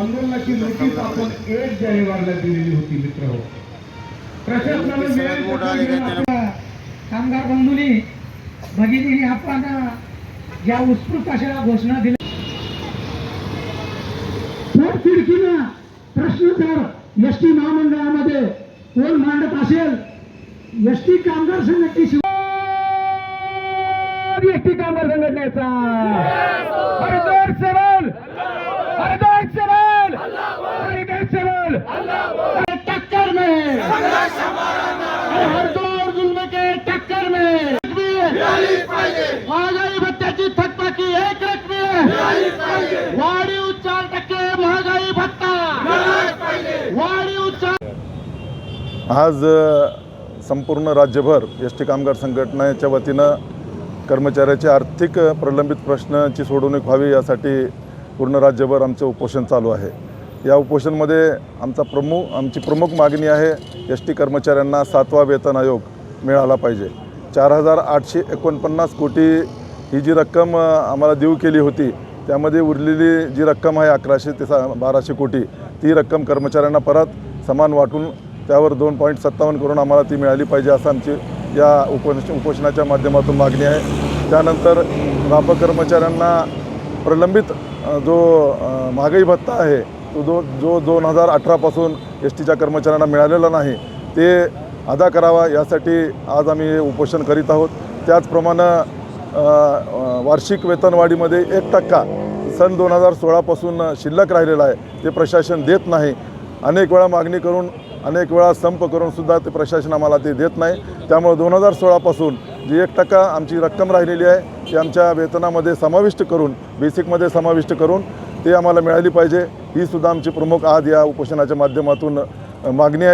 आंदोलनाची नोटीस आपण एक जानेवारीला दिलेली होती मित्र हो. प्रशासनाने कामगार बंधूंनी भगिनीने आपण ज्या उत्स्फूर्त अशा घोषणा दिल्या. पोटतिडकीनं प्रश्न जर एस टी महामंडळामध्ये कोण मांडत असेल? एस टी कामगार संघटनेशी एस टी कामगार संघटनेचा. महागाई भत्त्याची थकबाकी एक रकमी। वाढीव चार टक्के महागाई भत्ता। वाढीव चार आज संपूर्ण राज्यभर एस टी कामगार संघटनेच्या वतीनं कर्मचाऱ्याचे आर्थिक प्रलंबित प्रश्नाची सोडवणूक व्हावी यासाठी पूर्ण राज्यभर आमचं उपोषण चालू आहे. या उपोषणमध्ये आमचा प्रमुख आमची प्रमुख मागणी आहे एस टी कर्मचाऱ्यांना सातवा वेतन आयोग मिळाला पाहिजे. चार हजार आठशे एकोणपन्नास कोटी ही जी रक्कम आम्हाला देऊ केली होती त्यामध्ये उरलेली जी रक्कम आहे अकराशे ते सा बाराशे कोटी ती रक्कम कर्मचाऱ्यांना परत समान वाटून त्यावर दोन पॉईंट सत्तावन्न करून आम्हाला ती मिळाली पाहिजे असं आमची या उपोष उपोषणाच्या माध्यमातून मागणी आहे. त्यानंतर लाभ कर्मचाऱ्यांना प्रलंबित जो महागाई भत्ता आहे तो दो जो दोन हजार अठरापासून एस टीच्या कर्मचाऱ्यांना मिळालेला नाही ते अदा करावा यासाठी आज आम्ही उपोषण करीत आहोत. त्याचप्रमाणे वार्षिक वेतनवाढीमध्ये एक टक्का सन दोन हजार सोळापासून शिल्लक राहिलेला आहे ते प्रशासन देत नाही. अनेक वेळा मागणी करून अनेक वेळा संप करूनसुद्धा ते प्रशासन आम्हाला ते देत नाही. त्यामुळे दोन हजार सोळापासून जी एक टक्का आमची रक्कम राहिलेली आहे ती आमच्या वेतनामध्ये समाविष्ट करून बेसिकमध्ये समाविष्ट करून ते आम्हाला मिळाली पाहिजे. ही सुद्धा आमची प्रमुख आज या उपोषणाच्या माध्यमातून मागणी आहे.